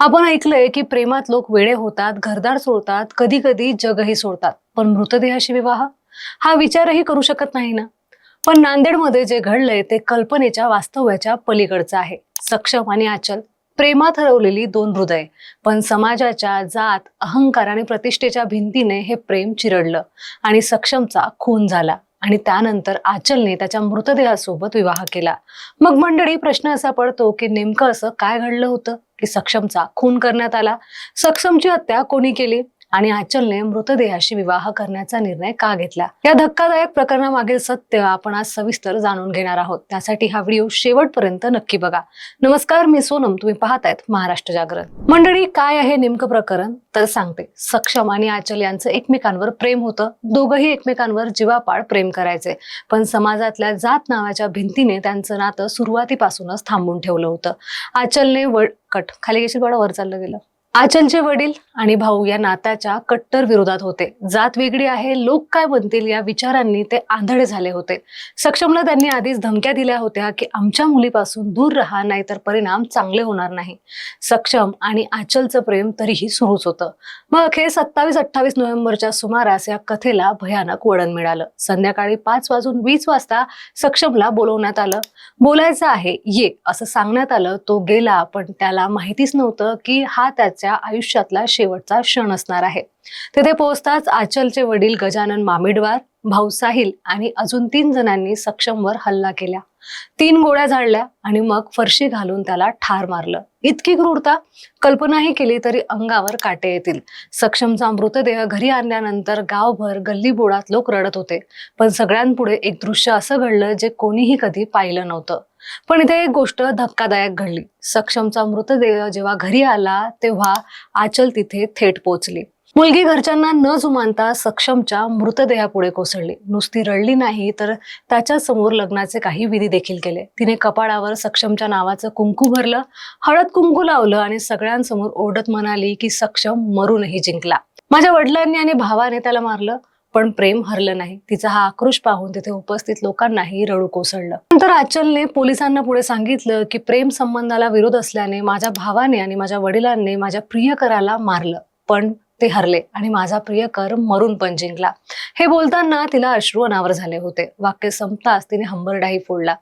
आपण ऐकलंय की प्रेमात लोक वेडे होतात घरदार सोडतात कधी कधी जगही सोडतात. पण मृतदेहाशी विवाह? हा विचारही करू शकत नाही ना? पण नांदेडमध्ये जे घडलंय ते कल्पनेच्या वास्तव्याच्या पलीकडचं आहे. सक्षम आणि आचल. प्रेमात हरवलेली दोन हृदय पण समाजाच्या जात अहंकार आणि प्रतिष्ठेच्या भिंतीने हे प्रेम चिरडलं आणि सक्षमचा खून झाला. आणि त्यानंतर आचलने त्याच्या मृतदेहासोबत विवाह केला. मग मंडळी प्रश्न असा पडतो की नेमकं असं काय घडलं होतं? की सक्षमचा खून करण्यात आला? सक्षमची हत्या कोणी केली? आणि आचलने मृतदेहाशी विवाह करण्याचा निर्णय का घेतला? या धक्कादायक प्रकरणामागील सत्य आपण आज सविस्तर जाणून घेणार आहोत. त्यासाठी हा व्हिडिओ शेवटपर्यंत नक्की बघा. नमस्कार मी सोनम. तुम्ही पाहतायत महाराष्ट्र जागरण. मंडळी काय आहे नेमकं प्रकरण? तर सांगते. सक्षम आणि आचल यांचं एकमेकांवर प्रेम होतं. दोघंही एकमेकांवर जीवापाड प्रेम करायचे. पण समाजातल्या जात नावाच्या भिंतीने त्यांचं नातं सुरुवातीपासूनच थांबून ठेवलं होतं. आचलने वळकट. कट खाली घेशील बडा वर चाललं गेलं. आचलचे वडील आणि भाऊ या नात्याच्या कट्टर विरोधात होते. जात वेगळी आहे लोक काय बनतील या विचारांनी ते आंधळे झाले होते. सक्षमला त्यांनी आधीच धमक्या दिल्या होत्या की आमच्या मुलीपासून दूर राहा नाहीतर परिणाम चांगले होणार नाही. सक्षम आणि आचलचं प्रेम तरीही सुरूच होतं. मग अखेर सत्तावीस अठ्ठावीस नोव्हेंबरच्या सुमारास या कथेला भयानक वळण मिळालं. संध्याकाळी पाच वाजून वीस वाजता सक्षमला बोलवण्यात आलं. बोलायचं आहे ये असं सांगण्यात आलं. तो गेला पण त्याला माहितीच नव्हतं की हा आचलच्या आयुष्यातला शेवटचा क्षण असणार आहे. तिथे पोहोचताच आचलचे वडील गजानन मामिडवार भाऊ साहिल आणि अजून तीन जणांनी सक्षमवर हल्ला केला. तीन गोळ्या झाडल्या आणि मग फरशी घालून त्याला ठार मारलं. इतकी क्रूरता? कल्पनाही केली तरी अंगावर काटे येतील. सक्षमचा मृतदेह घरी आणल्यानंतर गावभर गल्लीबोळात लोक रडत होते. पण सगळ्यांपुढे एक दृश्य असं घडलं जे कोणीही कधी पाहिलं नव्हतं. पण इथे एक गोष्ट धक्कादायक घडली. सक्षमचा मृतदेह जेव्हा घरी आला तेव्हा आचल तिथे थेट पोचली. मुलगी घरच्यांना न जुमानता सक्षमच्या मृतदेहापुढे कोसळली. नुसती रडली नाही तर त्याच्यासमोर लग्नाचे काही विधी देखील केले. तिने कपाळावर सक्षमच्या नावाचं कुंकू भरलं हळद कुंकू लावलं आणि सगळ्यांसमोर ओरडत म्हणाली की सक्षम मरूनही जिंकला. माझ्या वडिलांनी आणि भावाने त्याला मारलं. पण प्रेम हरलं नाही. तिचा हा आक्रोश पाहून तिथे उपस्थित लोकांनाही रडू कोसळलं. नंतर आचलने पोलिसांना पुढे सांगितलं की प्रेम संबंधाला विरोध असल्याने माझ्या भावाने आणि माझ्या वडिलांनी माझ्या प्रियकराला मारलं. पण ते हरले आणि माझा प्रियकर मरून पण जिंकला. हे बोलताना तिला अश्रू अनावर झाले होते. वाक्य संपताच तिने हंबरडाही फोडला.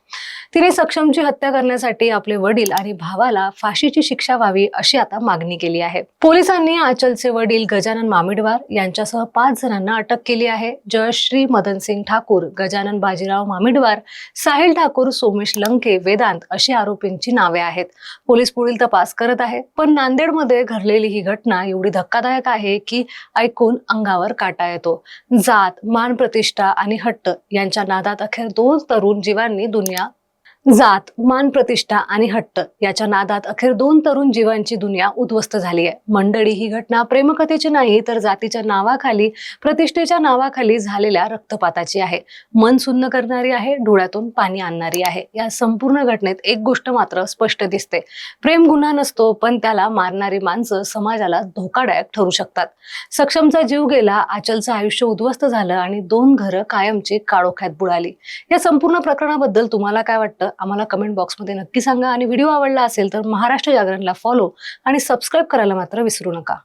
तिने सक्षमची हत्या करण्यासाठी आपले वडील आणि भावाला फाशीची शिक्षा व्हावी अशी आता मागणी केली आहे. पोलिसांनी आचलचे वडील गजानन मामिडवार यांच्यासह पाच जणांना अटक केली आहे. जयश्री मदनसिंग ठाकूर गजानन बाजीराव मामिडवार साहिल ठाकूर सोमेश लंके वेदांत अशी आरोपींची नावे आहेत. पोलीस पुढील तपास करत आहे पण नांदेडमध्ये घडलेली ही घटना एवढी धक्कादायक आहे की ऐकून अंगावर काटा येतो. जात मान प्रतिष्ठा आणि हट्ट यांच्या नादात अखेर दोन तरुण जीवांनी दुनिया जात मान प्रतिष्ठा आणि हट्ट याच्या नादात अखेर दोन तरुण जीवांची दुनिया उद्ध्वस्त झाली आहे. मंडळी ही घटना प्रेमकथेची नाही तर जातीच्या नावाखाली प्रतिष्ठेच्या नावाखाली झालेल्या रक्तपाताची आहे. मन सुन्न करणारी आहे डोळ्यातून पाणी आणणारी आहे. या संपूर्ण घटनेत एक गोष्ट मात्र स्पष्ट दिसते. प्रेम गुन्हा नसतो पण त्याला मारणारी माणसं समाजाला धोकादायक ठरू शकतात. सक्षमचा जीव गेला आचलचं आयुष्य उद्ध्वस्त झालं आणि दोन घरं कायमची काळोख्यात बुडाली. या संपूर्ण प्रकरणाबद्दल तुम्हाला काय वाटतं? आम्हाला कमेंट बॉक्समध्ये नक्की सांगा. आणि व्हिडिओ आवडला असेल तर महाराष्ट्र जागरणला फॉलो आणि सबस्क्राईब करायला मात्र विसरू नका.